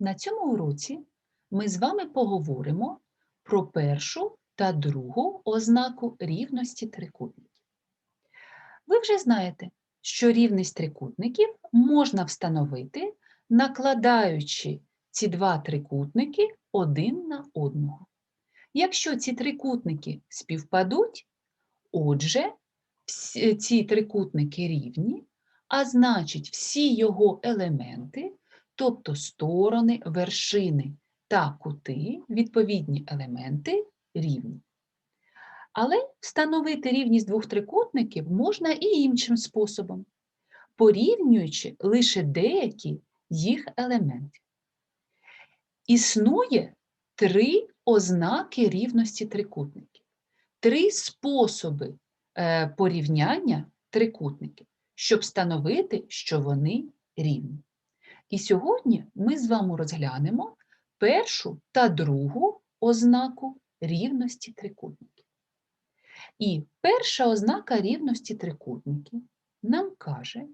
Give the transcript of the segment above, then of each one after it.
На цьому уроці ми з вами поговоримо про першу та другу ознаку рівності трикутників. Ви вже знаєте, що рівність трикутників можна встановити, накладаючи ці два трикутники один на одного. Якщо ці трикутники співпадуть, отже, ці трикутники рівні, а значить, всі його елементи, тобто сторони, вершини та кути, відповідні елементи рівні. Але встановити рівність двох трикутників можна і іншим способом, порівнюючи лише деякі їх елементи. Існує три ознаки рівності трикутників, три способи е, порівняння трикутників, щоб встановити, що вони рівні. І сьогодні ми з вами розглянемо першу та другу ознаку рівності трикутників. І перша ознака рівності трикутників нам каже,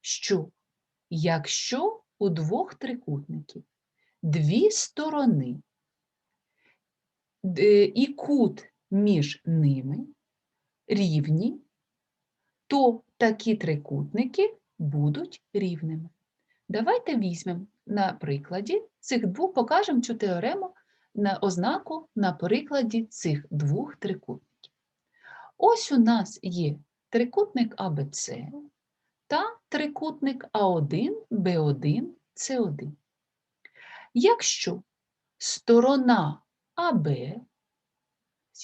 що якщо у двох трикутників дві сторони д- і кут між ними рівні, то такі трикутники будуть рівними. Давайте візьмемо на прикладі цих двох, покажемо цю теорему на ознаку на прикладі цих двох трикутників. Ось у нас є трикутник АБЦ та трикутник А1, Б1, С1. Якщо сторона АБ, я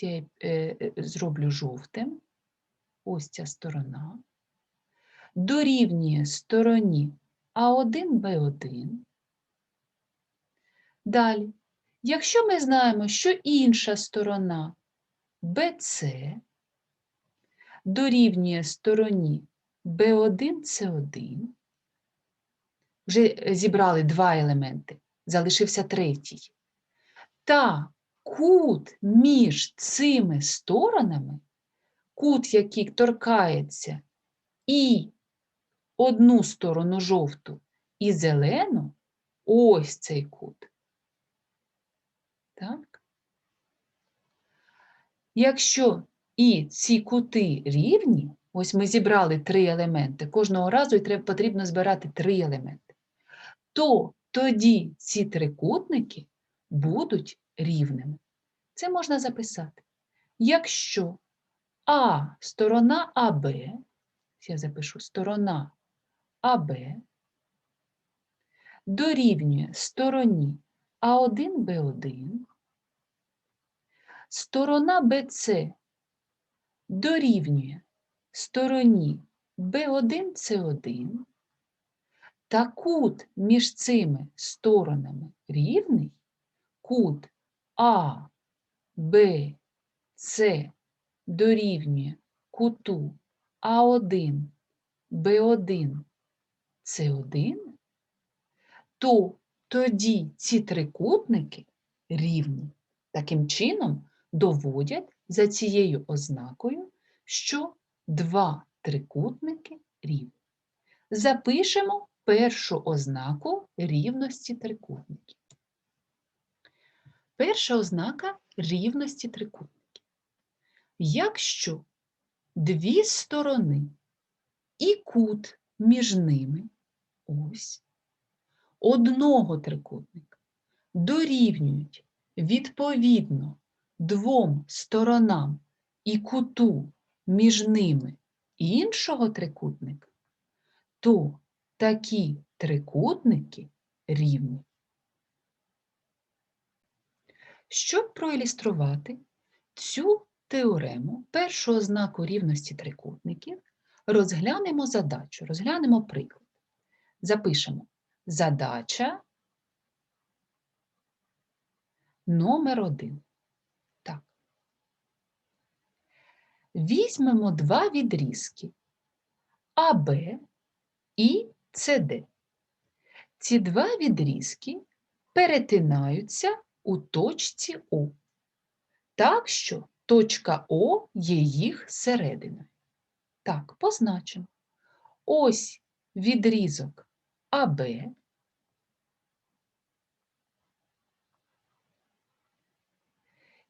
е, е, зроблю жовтим, ось ця сторона, дорівнює стороні А1, Б1. Далі, якщо ми знаємо, що інша сторона BC дорівнює стороні B1, C1, вже зібрали два елементи, залишився третій. Та кут між цими сторонами, кут, який торкається і одну сторону жовту, і зелену, ось цей кут. Так? Якщо і ці кути рівні, ось ми зібрали три елементи, кожного разу потрібно збирати три елементи, то тоді ці трикутники будуть рівними. Це можна записати. Якщо А сторона АБ, я запишу сторона АБ дорівнює стороні А1, Б1, сторона БЦ дорівнює стороні B1, C1, та кут між цими сторонами рівний, кут А, Б, С дорівнює куту А1, Б1, С1, то тоді ці трикутники рівні. Таким чином доводять за цією ознакою, що два трикутники рівні. Запишемо першу ознаку рівності трикутників. Перша ознака рівності трикутників. Якщо дві сторони і кут між ними, ось, одного трикутника дорівнюють відповідно двом сторонам і куту між ними іншого трикутника, то такі трикутники рівні. Щоб проілюструвати цю теорему, першу ознаку рівності трикутників, розглянемо задачу, розглянемо приклад. Запишемо задача номер один. Так. Візьмемо два відрізки АБ і СД. Ці два відрізки перетинаються у точці О, так що точка О є їх серединою. Так, позначимо. Ось відрізок АБ.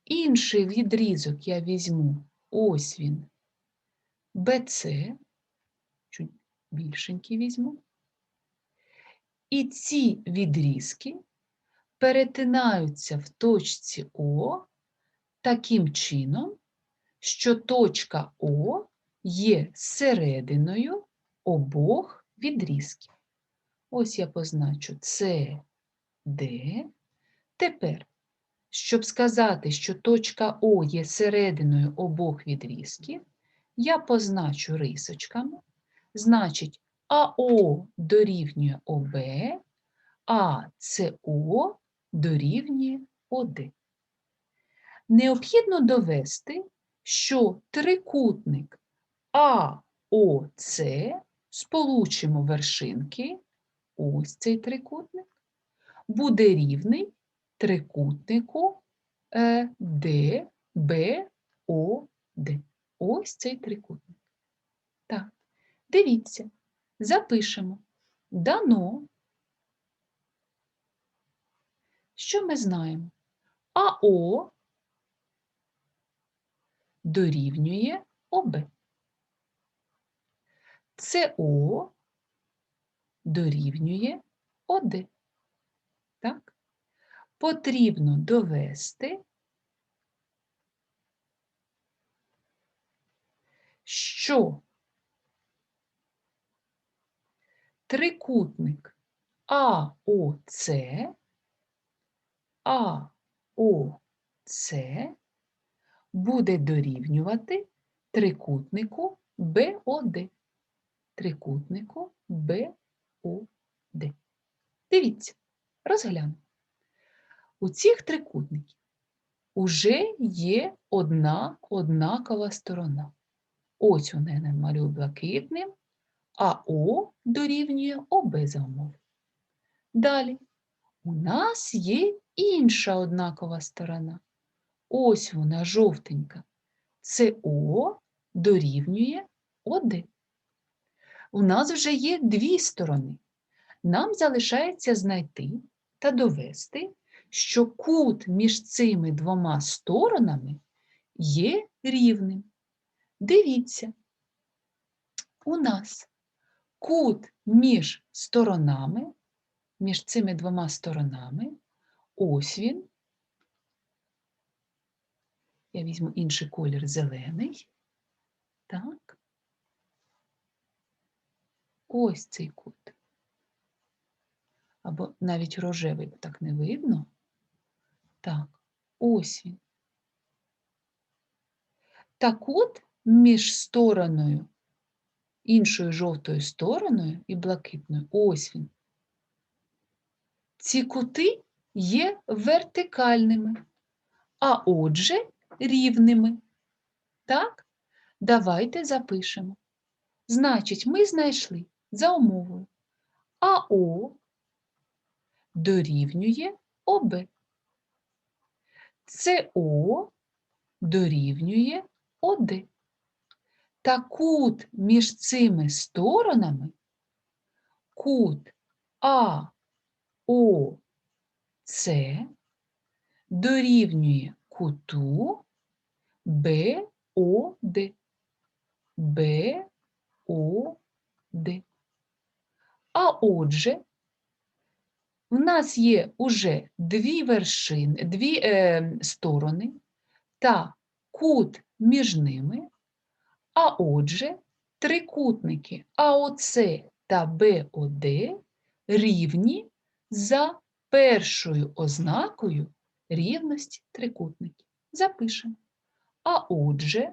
Інший відрізок я візьму, ось він, БЦ, чуть більшенький візьму. І ці відрізки перетинаються в точці О таким чином, що точка О є серединою обох відрізків. Ось я позначу С, Д. Тепер, щоб сказати, що точка О є серединою обох відрізків, я позначу рисочками, значить, АО дорівнює ОБ, а СО дорівнює ОД. Необхідно довести, що трикутник АОЦ сполучимо вершинки, ось цей трикутник, буде рівний трикутнику е, ДБОД. Ось цей трикутник. Так, дивіться, запишемо. Дано. Що ми знаємо? АО дорівнює ОБ. СО дорівнює ОД. Так? Потрібно довести, що трикутник АОЦ, АОЦ буде дорівнювати трикутнику БОД. Трикутнику БОД. Дивіться, розглянемо. У цих трикутників уже є одна однакова сторона. Ось у мене малюю блакитним, а О дорівнює ОБ за умови. Далі, у нас є інша однакова сторона. Ось вона жовтенька. СО дорівнює ОД. У нас вже є дві сторони. Нам залишається знайти та довести, що кут між цими двома сторонами є рівним. Дивіться, у нас кут між сторонами, між цими двома сторонами, ось він. Я візьму інший колір зелений. Так. Ось цей кут. Або навіть рожевий так не видно. Так, ось він. Та кут між стороною, іншою жовтою стороною і блакитною, ось він. Ці кути є вертикальними, а отже, рівними. Так, давайте запишемо. Значить, ми знайшли за умовою АО дорівнює ОБ. СО дорівнює ОД. Та кут між цими сторонами кут АОЦ дорівнює куту БОД. БОД. А отже, в нас є уже дві вершини, дві е, сторони та кут між ними, а отже, трикутники АОЦ та БОД рівні за першою ознакою рівності трикутників. Запишемо. А отже,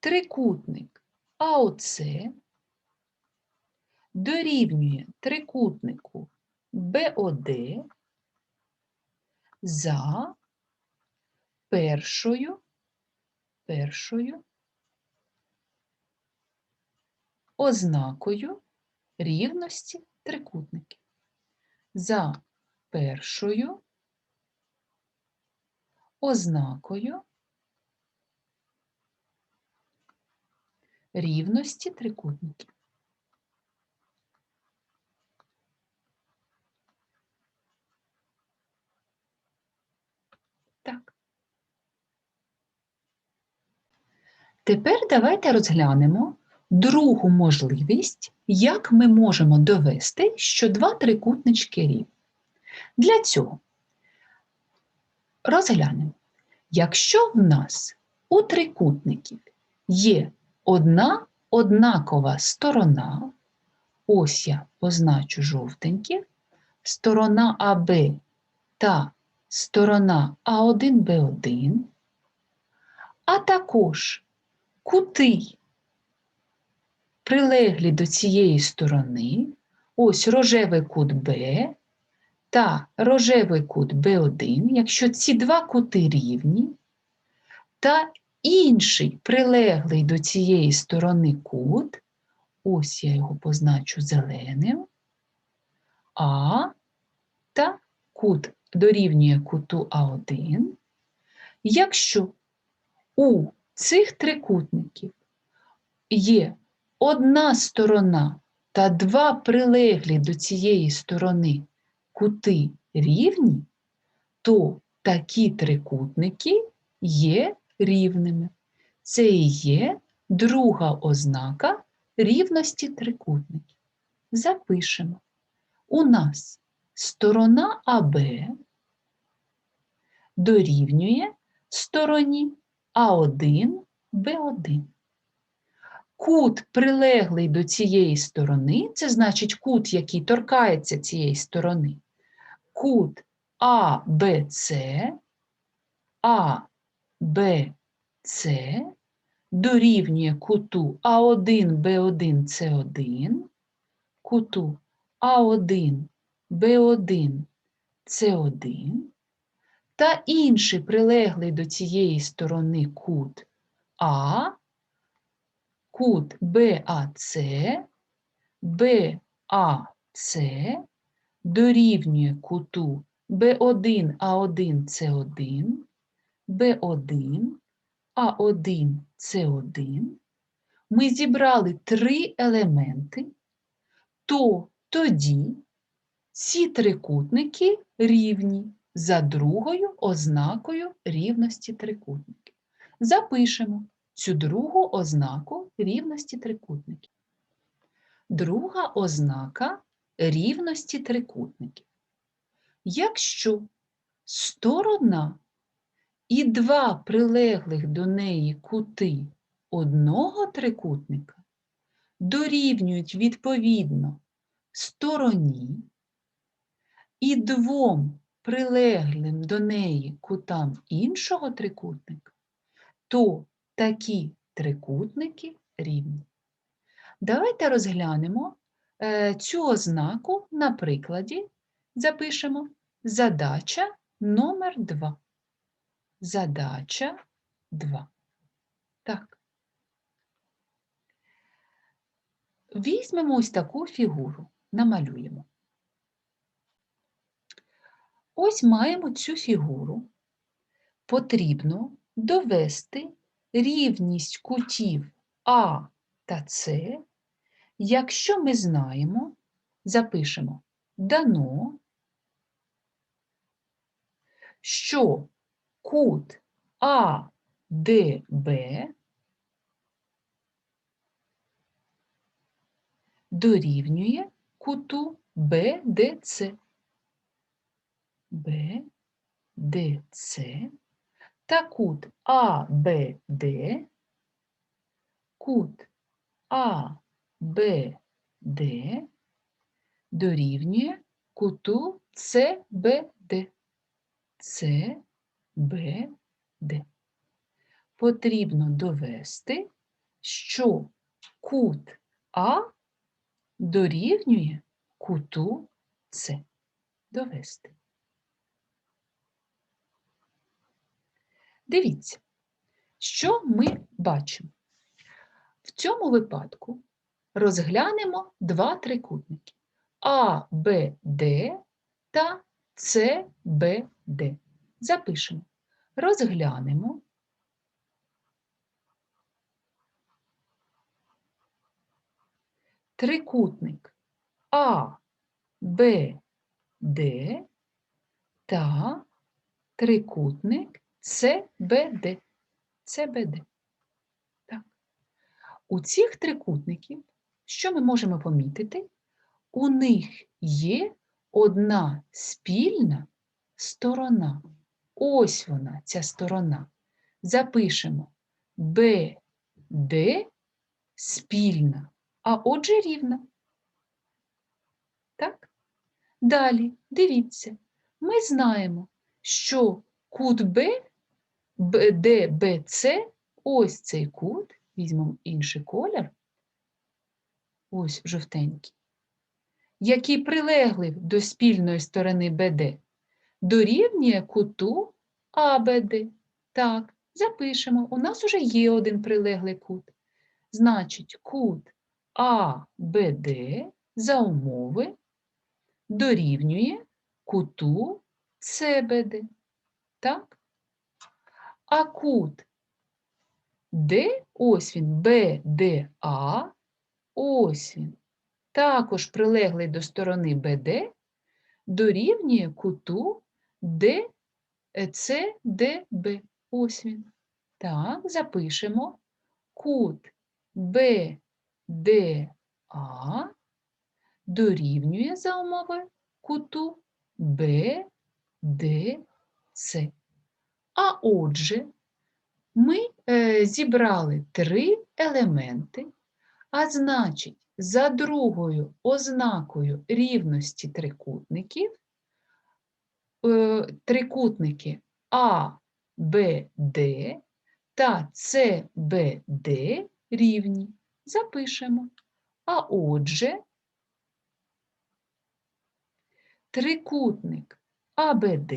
трикутник АОЦ дорівнює трикутнику БОД за першою, першою ознакою рівності трикутників. За першою ознакою рівності трикутників. Так. Тепер давайте розглянемо другу можливість, як ми можемо довести, що два трикутнички рівні. Для цього розглянемо, якщо в нас у трикутників є одна однакова сторона, ось я позначу жовтенькі, сторона АБ та сторона А1Б1, а також кути, прилеглі до цієї сторони, ось рожевий кут Б та рожевий кут Б1, якщо ці два кути рівні, та інший прилеглий до цієї сторони кут, ось я його позначу зеленим, А та кут дорівнює куту А1, якщо у цих трикутників є одна сторона та два прилеглі до цієї сторони кути рівні, то такі трикутники є рівними. Це і є друга ознака рівності трикутників. Запишемо. У нас сторона АБ дорівнює стороні А1, Б1. Кут, прилеглий до цієї сторони, це значить кут, який торкається цієї сторони. Кут АБЦ, АБЦ дорівнює куту А1, Б1, С1, куту А1, Б1, С1 та інший прилеглий до цієї сторони кут А, кут БАЦ, БАЦ дорівнює куту Б1, А1, С1, Б1, А1, С1. Ми зібрали три елементи, то тоді ці трикутники рівні за другою ознакою рівності трикутників. Запишемо цю другу ознаку рівності трикутників. Друга ознака рівності трикутників. Якщо сторона і два прилеглих до неї кути одного трикутника дорівнюють відповідно стороні і двом прилеглим до неї кутам іншого трикутника, то такі трикутники рівні. Давайте розглянемо е, цю ознаку на прикладі. Запишемо задача номер 2. Задача 2. Так. Візьмемо ось таку фігуру, намалюємо. Ось маємо цю фігуру. Потрібно довести рівність кутів А та С, якщо ми знаємо, запишемо дано, що кут АДБ дорівнює куту БДЦ. Б, Д, С. Та кут А, Б, Д, кут А, Б, Д. Дорівнює куту С, Б, Б, Д. Потрібно довести, що кут А дорівнює куту С. Довести. Дивіться, що ми бачимо. В цьому випадку розглянемо два трикутники А, Б, Д та С, Б, Д. Запишемо. Розглянемо. Трикутник А, Б, Д та трикутник ЦБД. ЦБД. Так. у цих трикутників, що ми можемо помітити? У них є одна спільна сторона. Ось вона, ця сторона. Запишемо БД спільна, а отже рівна. Так? Далі, дивіться, ми знаємо, що кут Б, БДБЦ, ось цей кут, візьмемо інший колір, ось жовтенький, який прилеглий до спільної сторони БД, дорівнює куту АБД. Так, запишемо. У нас уже є один прилеглий кут. Значить, кут АБД за умови дорівнює куту СБД. Так? А кут Д, ось він, БДА, ось він, також прилеглий до сторони БД, дорівнює куту Д, СДБ. Ось він. Так, запишемо кут БДА дорівнює за умови куту БДЦ. А отже, ми е, зібрали три елементи, а значить, за другою ознакою рівності трикутників, е, трикутники А, Б, Д та Д рівні. Запишемо. А отже, трикутник АБД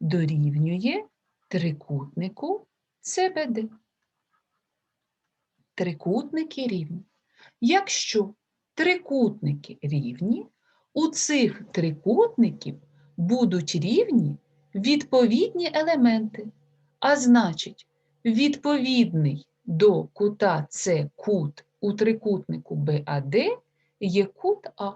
дорівнює трикутнику СБД. Трикутники рівні. Якщо трикутники рівні, у цих трикутників будуть рівні відповідні елементи, а значить, відповідний до кута С кут у трикутнику БАД є кут А.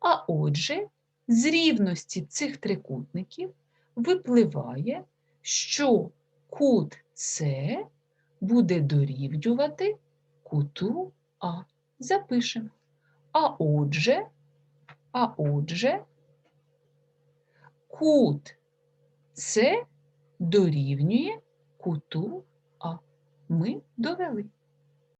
А отже, з рівності цих трикутників випливає, що кут С буде дорівнювати куту А. Запишемо. А отже, а отже, кут С дорівнює куту А. Ми довели.